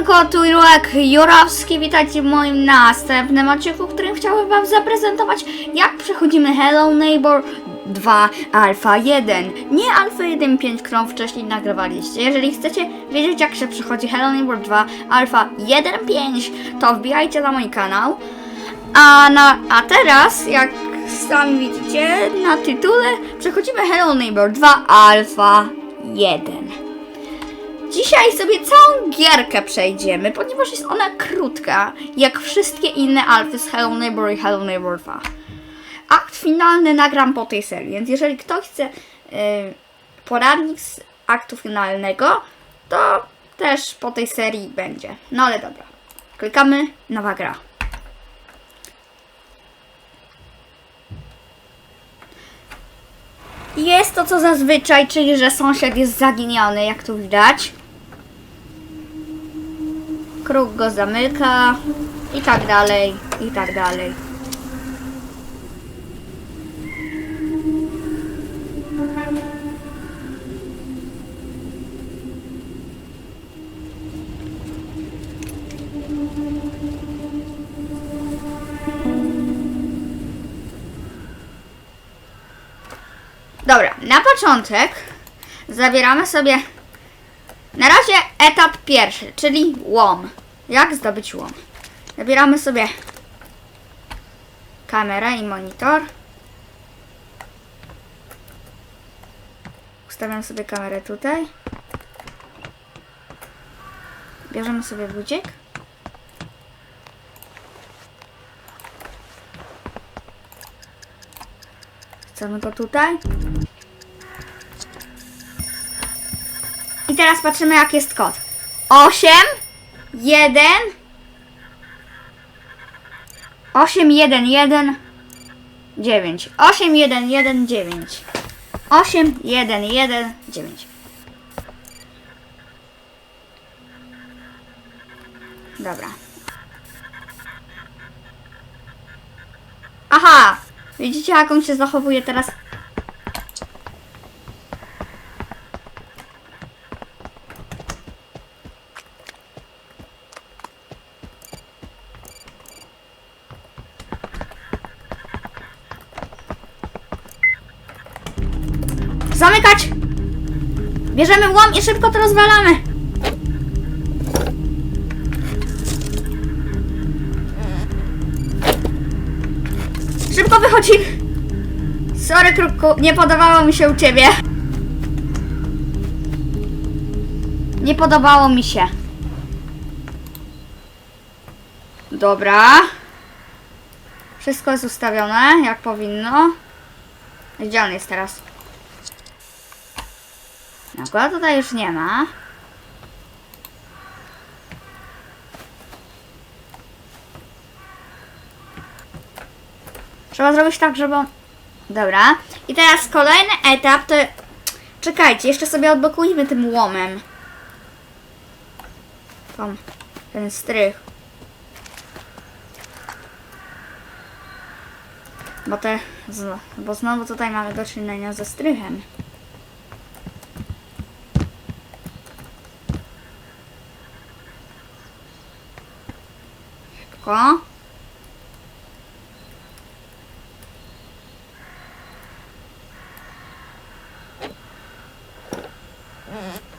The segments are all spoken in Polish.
Siemanko, tu Jurek Jurowski, witajcie w moim następnym odcinku, w którym chciałbym wam zaprezentować jak przechodzimy Hello Neighbor 2 Alpha 1. Nie Alpha 1.5, którą wcześniej nagrywaliście. Jeżeli chcecie wiedzieć jak się przechodzi Hello Neighbor 2 Alpha 1.5, to wbijajcie na mój kanał. A, na, a teraz, jak sami widzicie na tytule, przechodzimy Hello Neighbor 2 Alpha 1. Dzisiaj sobie całą gierkę przejdziemy, ponieważ jest ona krótka, jak wszystkie inne alfy z Hello Neighbor i Hello Neighbor 2. Akt finalny nagram po tej serii, więc jeżeli ktoś chce yy, poradnik z aktu finalnego, to też po tej serii będzie. No ale dobra. Klikamy nowa gra. Jest to co zazwyczaj, czyli że sąsiad jest zaginiony, jak tu widać. Kruk go zamyka i tak dalej, i tak dalej. Dobra, na początek zabieramy sobie na razie etap pierwszy, czyli łom. Jak zdobyć łom? Zabieramy sobie kamerę i monitor. Ustawiam sobie kamerę tutaj. Bierzemy sobie budzik. Chcemy go tutaj. I teraz patrzymy, jak jest kod. 8, 1, 8, 1, 1, 9. 8, 1, 1, 9. 8, 1, 1, 9. Dobra. Aha! Widzicie, jak on się zachowuje teraz? Zamykać! Bierzemy łom i szybko to rozwalamy. Szybko wychodzi. Sorry, kruku, nie podobało mi się u ciebie. Nie podobało mi się. Dobra. Wszystko jest ustawione, jak powinno. Gdzie on jest teraz? No tutaj już nie ma. Trzeba zrobić tak, żeby... Dobra. I teraz kolejny etap to... Czekajcie, jeszcze sobie odblokujmy tym łomem. Tom, ten strych. Bo te... Bo znowu tutaj mamy do czynienia ze strychem. Szybko.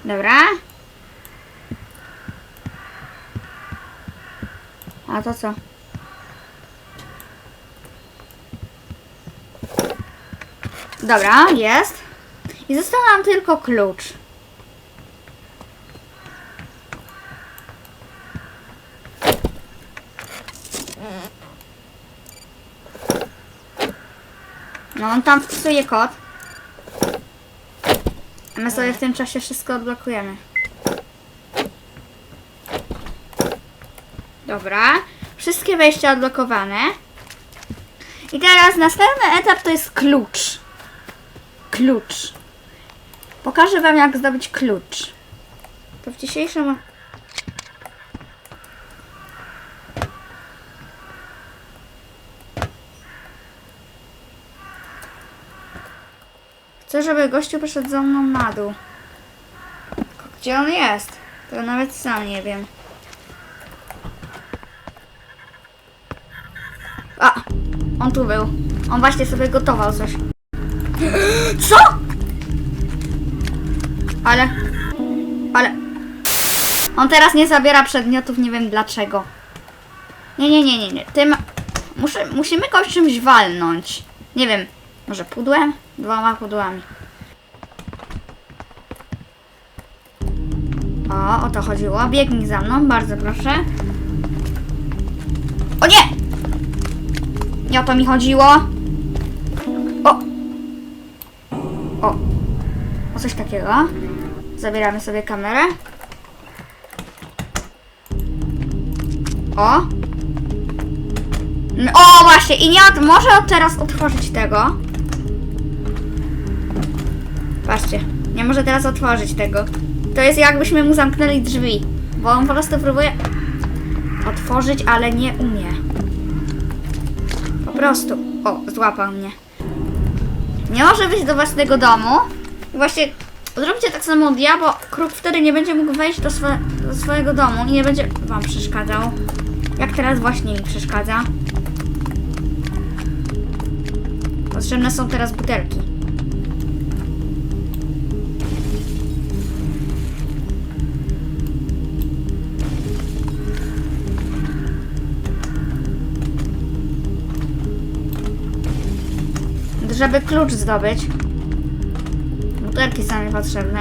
Dobra. A to co? Dobra, jest. I został nam tylko klucz. No on tam wpisuje kod. A my sobie w tym czasie wszystko odblokujemy. Dobra. Wszystkie wejścia odblokowane. I teraz następny etap to jest klucz. Klucz. Pokażę wam jak zdobyć klucz. To w dzisiejszym... żeby gościu poszedł za mną na dół. Tylko gdzie on jest? To nawet sam nie wiem. A! On tu był. On właśnie sobie gotował coś. Co? Ale... Ale... On teraz nie zabiera przedmiotów, nie wiem dlaczego. Nie, nie, nie, nie, nie. Tym... Muszę, musimy go czymś walnąć. Nie wiem, może pudłem? Dwoma pudłami. O, o to chodziło. Biegnij za mną, bardzo proszę. O nie! Nie o to mi chodziło. O! O! O coś takiego. Zabieramy sobie kamerę. O! O, właśnie, i nie od, może teraz otworzyć tego. Patrzcie, nie może teraz otworzyć tego. To jest jakbyśmy mu zamknęli drzwi, bo on po prostu próbuje otworzyć, ale nie umie. Po prostu. O, złapał mnie. Nie może wyjść do własnego domu. Właśnie zróbcie tak samo od ja, bo kruk wtedy nie będzie mógł wejść do, swe, do swojego domu i nie będzie wam przeszkadzał. Jak teraz właśnie mi przeszkadza. Potrzebne są teraz butelki. Żeby klucz zdobyć. Butelki są mi potrzebne.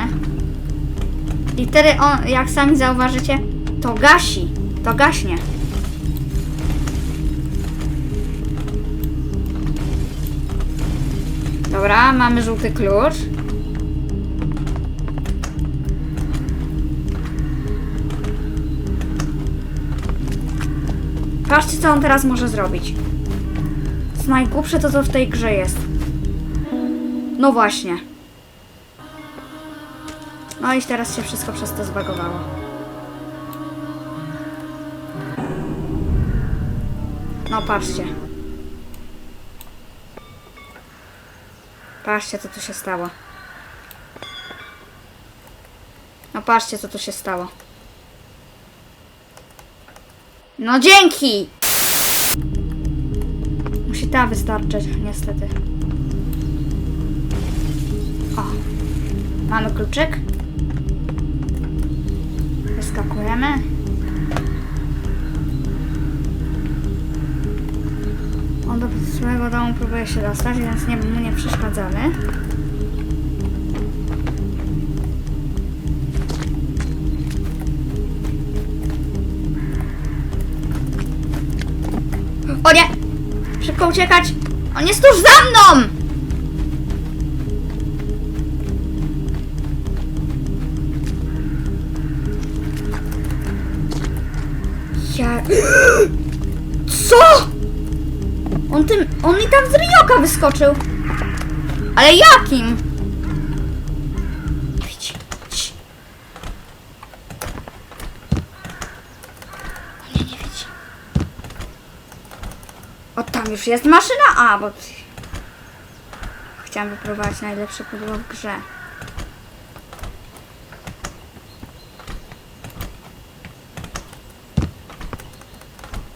I wtedy on, jak sami zauważycie, to gasi. To gaśnie. Dobra, mamy żółty klucz. Patrzcie, co on teraz może zrobić. To najgłupsze to, co w tej grze jest. No właśnie. No i teraz się wszystko przez to zbagowało. No patrzcie. Patrzcie, co tu się stało. No patrzcie, co tu się stało. No dzięki! Musi ta wystarczyć, niestety. Mamy kluczyk. Wyskakujemy. On do swojego domu próbuje się dostać, więc nie, mu nie przeszkadzamy. O nie! Szybko uciekać! On jest tuż za mną! Co? On tym... On mi tam z rioka wyskoczył. Ale jakim? O tam już jest maszyna. A, bo... Chciałam wypróbować najlepsze pudło w grze.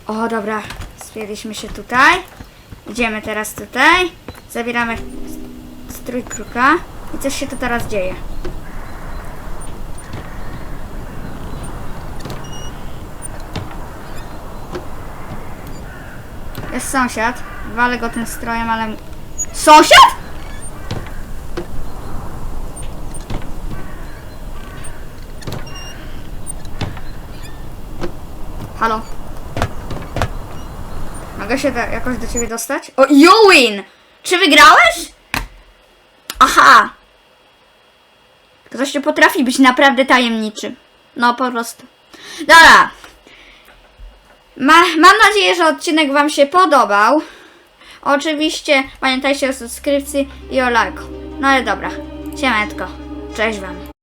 O, dobra. Spięliśmy się tutaj. Idziemy teraz tutaj. Zabieramy strój kruka. I coś się tu teraz dzieje. Jest sąsiad. Walę go tym strojem, ale... Sąsiad? Halo? Mogę się jakoś do ciebie dostać? O, you win! Czy wygrałeś? Aha! Ktoś tu potrafi być naprawdę tajemniczy. No, po prostu. Dobra. Ma, mam nadzieję, że odcinek Wam się podobał. Oczywiście pamiętajcie o subskrypcji i o lajku. No ale dobra. Siemanko. Cześć Wam.